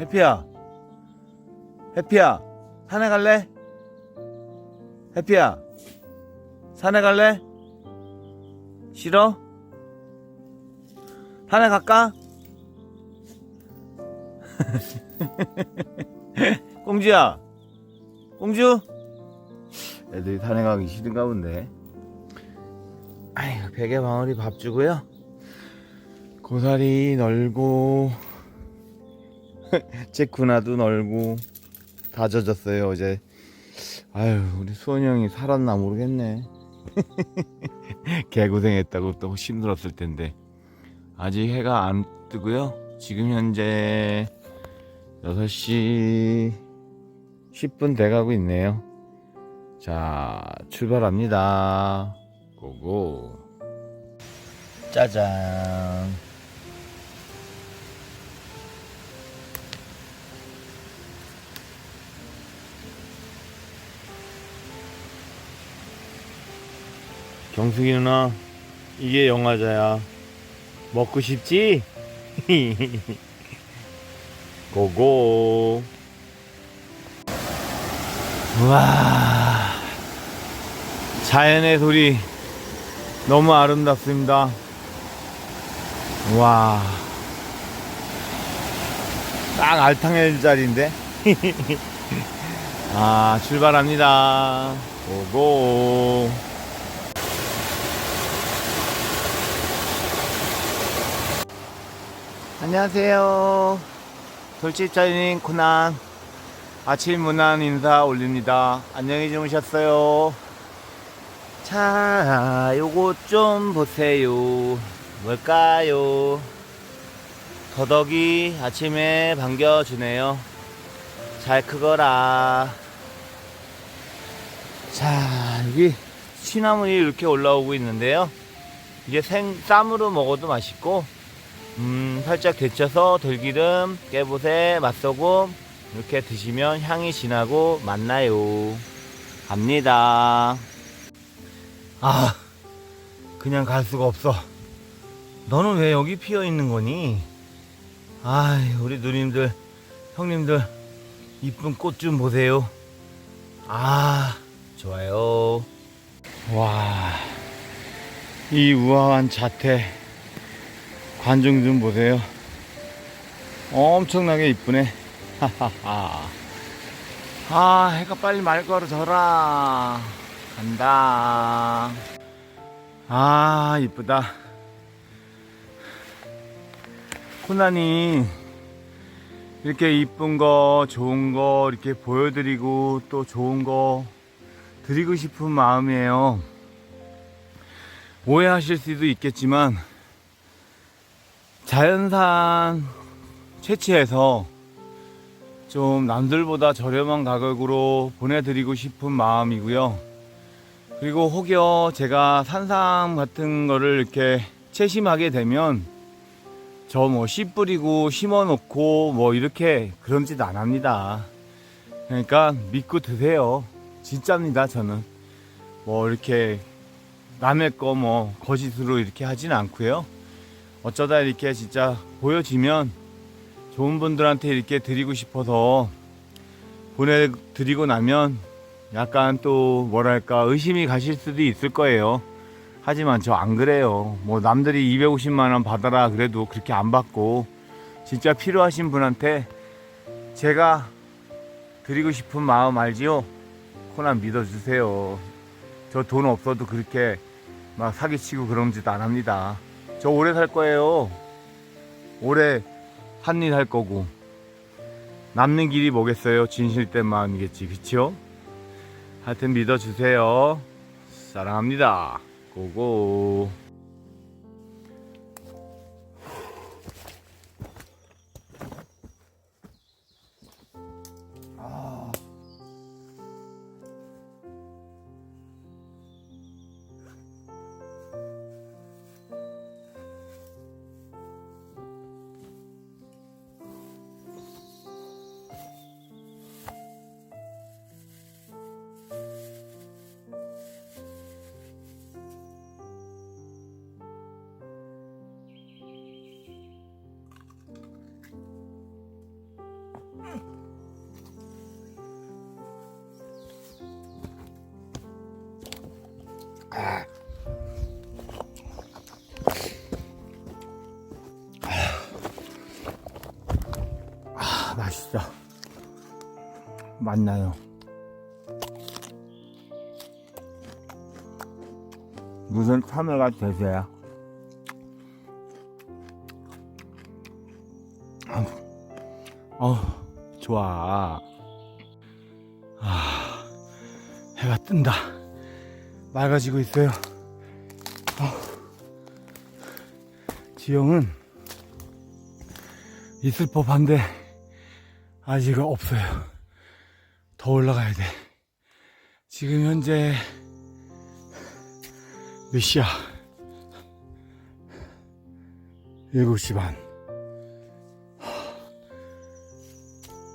해피야. 해피야. 산에 갈래? 해피야. 산에 갈래? 싫어? 산에 갈까? 꽁지야. 꽁주? 애들이 산에 가기 싫은가 본데. 아이고, 베개 방울이 밥 주고요. 고사리 널고, 체쿠나도 널고, 다 젖었어요, 어제. 아유, 우리 수원이 형이 살았나 모르겠네. 개고생했다고 또 힘들었을 텐데. 아직 해가 안 뜨고요. 지금 현재 6시 10분 돼가고 있네요. 자, 출발합니다. 고고. 짜잔. 경숙이 누나, 이게 영화자야. 먹고 싶지? 고고. 우와. 자연의 소리 너무 아름답습니다. 와. 딱 알탕엘 자리인데. 아, 출발합니다. 고고. 안녕하세요. 돌집자인 코난 아침 문안 인사 올립니다. 안녕히 주무셨어요. 자, 요거 좀 보세요. 뭘까요? 더덕이 아침에 반겨주네요. 잘 크거라. 자, 여기 시나물이 이렇게 올라오고 있는데요. 이게 생, 쌈으로 먹어도 맛있고, 음, 살짝 데쳐서 들기름, 깨보세, 맛소금 이렇게 드시면 향이 진하고 맛나요. 갑니다. 아, 그냥 갈 수가 없어. 너는 왜 여기 피어 있는 거니? 아, 우리 누님들, 형님들, 이쁜 꽃 좀 보세요. 아, 좋아요. 와, 이 우아한 자태. 관중 좀 보세요. 엄청나게 이쁘네. 하하하. 아, 해가 빨리 말 걸어져라. 간다. 아, 이쁘다. 코난이 이렇게 이쁜 거, 좋은 거 이렇게 보여드리고 또 좋은 거 드리고 싶은 마음이에요. 오해하실 수도 있겠지만 자연산 채취해서 좀 남들보다 저렴한 가격으로 보내드리고 싶은 마음이고요. 그리고 혹여 제가 산삼 같은 거를 이렇게 채심하게 되면 저 뭐 씨 뿌리고 심어 놓고 뭐 이렇게 그런 짓 안 합니다. 그러니까 믿고 드세요. 진짜입니다, 저는. 뭐 이렇게 남의 거 뭐 거짓으로 이렇게 하진 않고요. 어쩌다 이렇게 진짜 보여지면 좋은 분들한테 이렇게 드리고 싶어서 보내드리고 나면 약간 또 뭐랄까 의심이 가실 수도 있을 거예요. 하지만 저 안 그래요. 뭐 남들이 250만원 받아라 그래도 그렇게 안 받고 진짜 필요하신 분한테 제가 드리고 싶은 마음 알지요? 코난 믿어주세요. 저 돈 없어도 그렇게 막 사기치고 그런 짓 안 합니다. 저 오래 살 거예요. 오래 한일 할 거고. 남는 길이 뭐겠어요? 진실된 마음이겠지. 그쵸? 하여튼 믿어주세요. 사랑합니다. 고고. 아, 맛있어. 맛나요. 무슨 참외가 되세요? 어, 좋아. 아, 해가 뜬다. 맑아지고 있어요. 아, 지형은 있을 법한데 아직 없어요. 더 올라가야 돼. 지금 현재 몇 시야? 7시 반.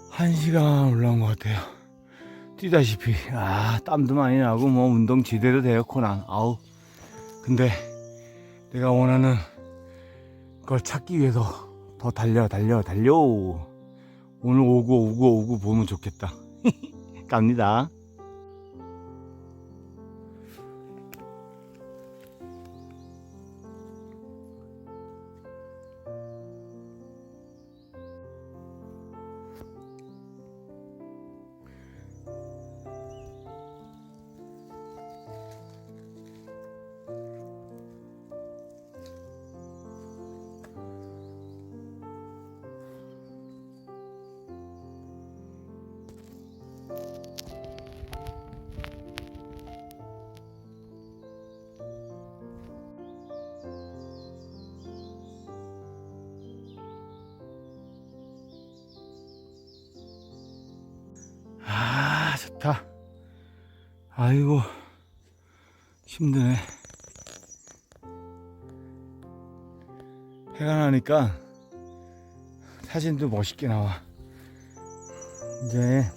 한 시간 올라온 것 같아요. 뛰다시피, 아, 땀도 많이 나고, 뭐, 운동 제대로 코난. 아우. 근데, 내가 원하는 걸 찾기 위해서 더 달려, 달려, 달려. 오늘 오고, 오고, 오고 보면 좋겠다. 갑니다. 아, 좋다. 아이고, 힘드네. 해가 나니까 사진도 멋있게 나와. 이제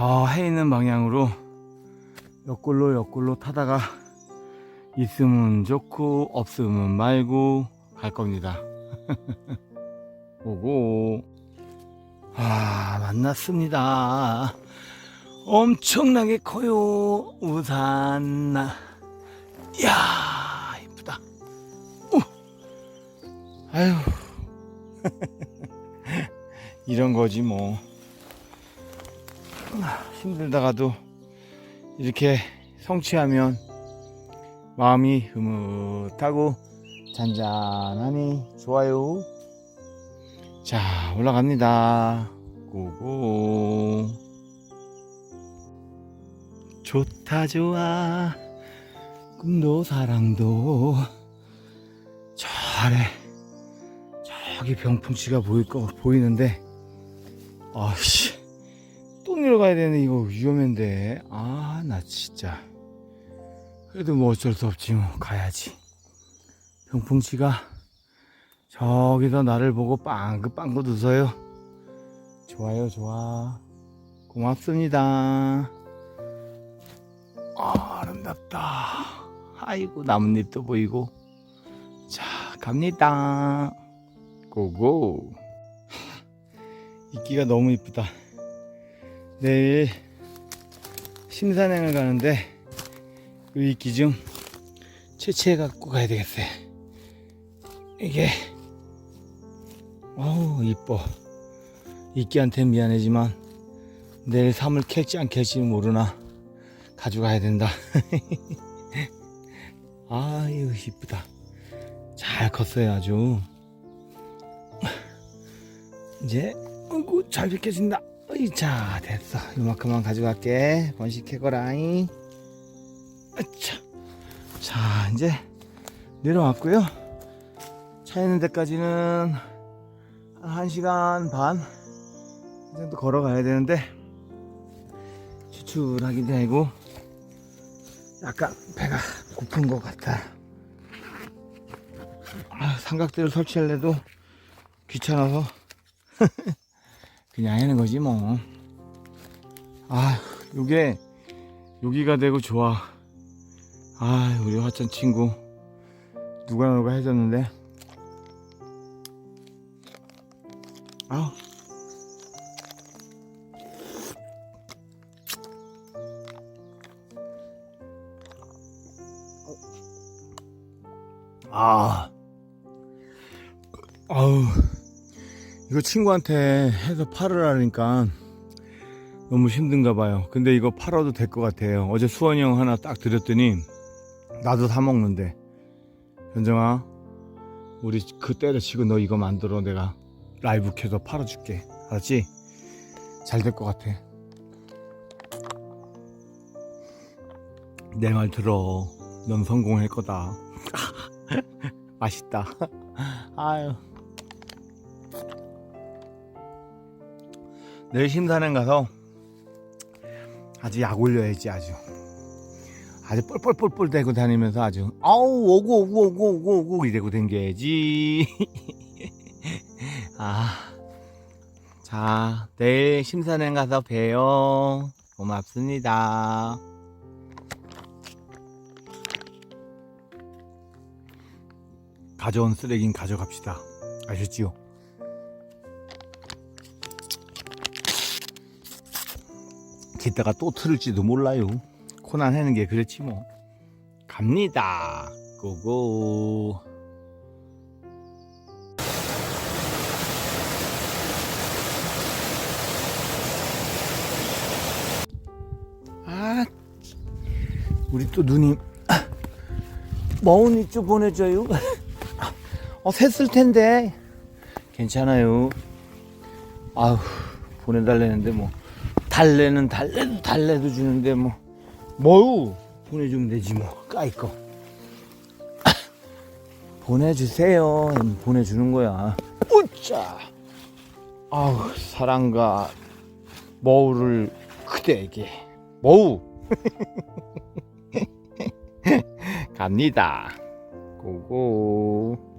저 해 있는 방향으로 옆골로 옆골로 타다가 있으면 좋고 없으면 말고 갈 겁니다. 오고. 아, 만났습니다. 엄청나게 커요. 우산. 이야, 이쁘다. 오. 아유. 이런 거지, 뭐. 힘들다가도 이렇게 성취하면 마음이 흐뭇하고 잔잔하니 좋아요. 자, 올라갑니다. 고고. 좋다, 좋아. 꿈도 사랑도. 저 아래, 저기 병풍치가 보일 거, 보이는데, 아씨, 가야 되는 이거 위험한데. 아, 나 진짜. 그래도 뭐 어쩔 수 없지, 뭐. 가야지. 병풍치가 저기서 나를 보고 빵긋빵긋 웃어요. 좋아요, 좋아. 고맙습니다. 아, 아름답다. 아이고, 나뭇잎도 보이고. 자, 갑니다. 고고. 이끼가 너무 이쁘다. 내일 심산행을 가는데 이 이끼 좀 채취해 갖고 가야 되겠어요. 이게 어우 이뻐. 이끼한테 미안하지만 내일 삶을 캘지 안 캘지 모르나 가져가야 된다. 아유 이쁘다. 잘 컸어요 아주. 이제 어구 잘 비켜진다 어이 자 됐어. 이만큼만 가져갈게. 번식해거라잉. 자 이제 내려왔고요. 차 있는 데까지는 한 1시간 반 정도 걸어가야 되는데 추출하긴 되고 약간 배가 고픈 것 같아 아, 삼각대를 설치할래도 귀찮아서 그냥 해는 거지 뭐. 아, 요게 여기가 되고 좋아. 아, 우리 화천 친구 누가 누가 해줬는데. 아우. 아. 아우. 이거 친구한테 해서 팔으라니까 너무 힘든가 봐요. 근데 이거 팔아도 될 것 같아요. 어제 수원이 형 하나 딱 드렸더니 나도 사 먹는데. 현정아, 우리 그 때려치고 너 이거 만들어 내가 라이브 켜서 팔아줄게. 알았지? 잘 될 것 같아. 내 말 들어. 넌 성공할 거다. 맛있다. 아유. 내일 심사는 가서 아주 약 올려야지 아주. 아주 뻘뻘뻘뻘 대고 다니면서 아주 아우 오고 오고 오고 오고 오고 이대고 댕겨야지. 아. 자, 내일 심사는 가서 봬요. 고맙습니다. 가져온 쓰레기는 가져갑시다. 아셨지요? Gis다가 또 틀을지도 몰라요. 코난 하는 게 그렇지 뭐. 갑니다. 고고. 아, 우리 또 누님 머운이 좀 보내줘요. 어, 샜을 텐데. 괜찮아요. 아휴, 보내달라는데 뭐. 달래는 달래도 달래도 주는데 뭐. 뭐우? 보내주면 되지 뭐. 까이 거. 보내주세요. 보내주는 거야. 우짜! 아우, 사랑과 머우를 그대에게. 머우! 갑니다. 고고.